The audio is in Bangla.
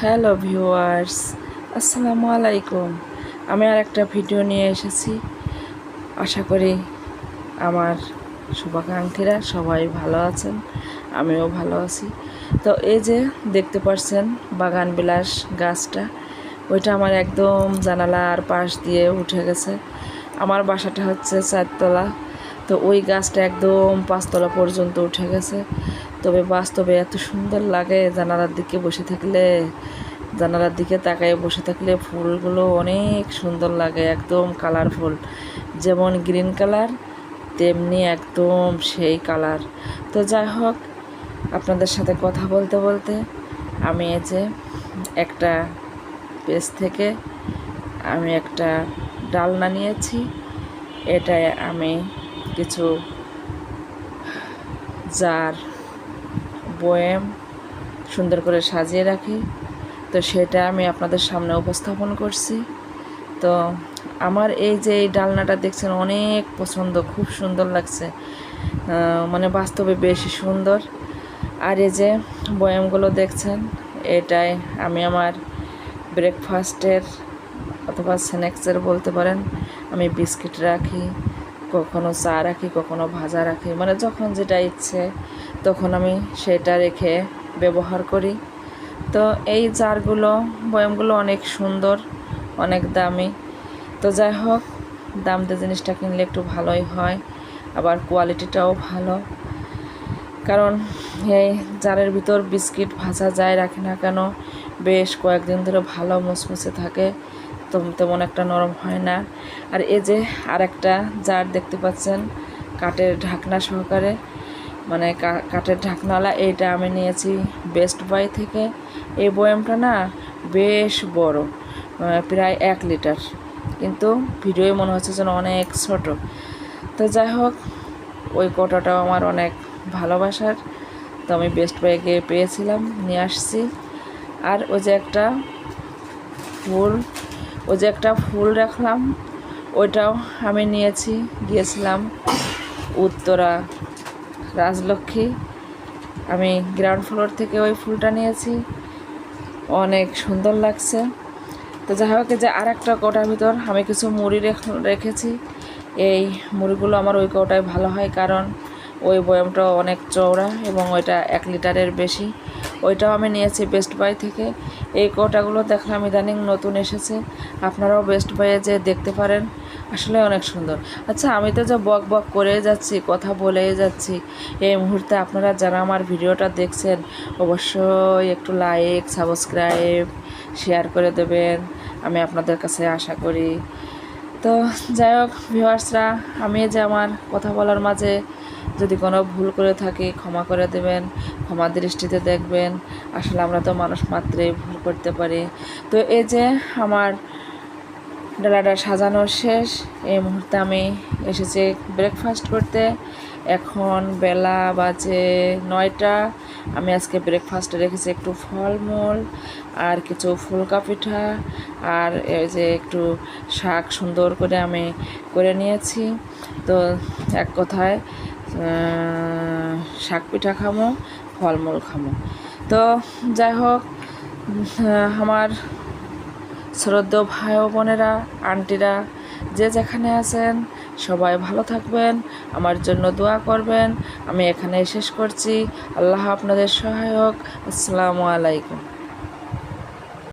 হ্যালো ভিউয়ার্স, আসসালামু আলাইকুম। আমি আর একটা ভিডিও নিয়ে এসেছি। আশা করি আমার শুভাকাঙ্ক্ষীরা সবাই ভালো আছেন, আমিও ভালো আছি। তো এই যে দেখতে পাচ্ছেন বাগান বিলাস গাছটা, ওইটা আমার একদম জানালার পাশ দিয়ে উঠে গেছে। আমার বাসাটা হচ্ছে চারতলা, তো ওই গাছটা একদম পাঁচতলা পর্যন্ত উঠে গেছে। তবে বাস্তবে এত সুন্দর লাগে জানালার দিকে বসে থাকলে। জানালার দিকে তাকায় বসে থাকলে ফুলগুলো অনেক সুন্দর লাগে, একদম কালারফুল যেমন গ্রিন কালার তেমনি একদম সেই কালার তো যাই হোক, আপনাদের সাথে কথা বলতে বলতে আমি এই যে একটা পেজ থেকে আমি একটা ডালনা নিয়েছি। এটায় আমি কিছু জার বয়েম সুন্দর করে সাজিয়ে রাখি। তো সেটা আমি আপনাদের সামনে উপস্থাপন করছি। তো আমার এই যে এই ডালনাটা দেখছেন অনেক পছন্দ, খুব সুন্দর লাগছে। মানে বাস্তবে বেশি সুন্দর। আর এই যে বয়ামগুলো দেখছেন, এটাই আমি আমার ব্রেকফাস্টের অথবা স্ন্যাক্সের বলতে পারেন, আমি বিস্কিট রাখি। কখনো চা রাখি, কখনো ভাজা রাখি। মানে যখন যেটা ইচ্ছে, তখন আমি সেটা রেখে ব্যবহার করি। তো এই জারগুলো, বয়ামগুলো অনেক সুন্দর, অনেক দামি। তো যাই হোক, দাম দিয়ে জিনিসটা কিনলে একটু ভালোই হয়, আবার কোয়ালিটিটাও ভালো। কারণ এই জারের ভিতর বিস্কিট ভাজা যায়, রাখি না কেন? বেশ কয়েকদিন ধরে ভালো মুচমুচে থাকে। তেমন একটা নরম হয় না। আর এই যে আর একটা জার দেখতে পাচ্ছেন, কাঠের ঢাকনা সহকারে। মানে কাঠের ঢাকনাওয়ালা, এইটা আমি নিয়েছি বেস্ট বাই থেকে। এই বয়ামটা না বেশ বড় প্রায় এক লিটার। কিন্তু ভিডিওয়ে মনে হচ্ছে যেন অনেক ছোট। তো যাই হোক, ওই কটাটাও আমার অনেক ভালোবাসার। তো আমি বেস্ট বাই গিয়ে পেয়েছিলাম, নিয়ে আসছি। আর ওই যে একটা ফুল ওই যে একটা ফুল রাখলাম, ওইটাও আমি নিয়েছি। গিয়েছিলাম উত্তরা রাজলক্ষ্মী। আমি গ্রাউন্ড ফ্লোর থেকে ওই ফুলটা নিয়েছি। অনেক সুন্দর লাগছে। তো যাই হোক যে আর একটা কোটার ভিতর আমি কিছু মুড়ি রেখেছি। এই মুড়িগুলো আমার ওই কোটায় ভালো হয় কারণ ওই বয়ামটা অনেক চওড়া এবং ওইটা এক লিটারের বেশি। ওইটাও আমি নিয়েছি বেস্ট বাই থেকে। এই কৌটাগুলো দেখলাম ইদানিং নতুন এসেছে। আপনারাও বেস্ট বাইয়ে যে দেখতে পারেন। আসলে অনেক সুন্দর। আচ্ছা আমি তো যে বক বক করে যাচ্ছি, কথা বলেই যাচ্ছি, এই মুহূর্তে আপনারা যারা আমার ভিডিওটা দেখছেন, অবশ্যই একটু লাইক সাবস্ক্রাইব শেয়ার করে দেবেন। আমি আপনাদের কাছে আশা করি। তো যাই হোক ভিউয়ার্সরা আমি যে আমার কথা বলার মাঝে যদি কোনো ভুল করে থাকি, ক্ষমা করে দেবেন ক্ষমা দৃষ্টিতে দেখবেন। আসলে আমরা তো মানুষ মাত্রেই ভুল করতে পারি। তো এই যে আমার ডালাটা সাজানো শেষ, এই মুহূর্তে আমি এসেছি ব্রেকফাস্ট করতে। এখন বেলা বাজে নয়টা। আমি আজকে ব্রেকফাস্টে রেখেছি একটু ফলমূল আর কিছু ফুলকা পিঠা আর এই যে একটু শাক সুন্দর করে আমি করে নিয়েছি। তো এক কথায় শাক পিঠা খামো, ফলমূল খামো। তো যাই হোক আমার শ্রদ্ধ ভাই বোনেরা, আন্টিরা, যে যেখানে আছেন, সবাই ভালো থাকবেন, আমার জন্য দোয়া করবেন। আমি এখানে শেষ করছি। আল্লাহ আপনাদের সহায়ক। আসসালামু আলাইকুম।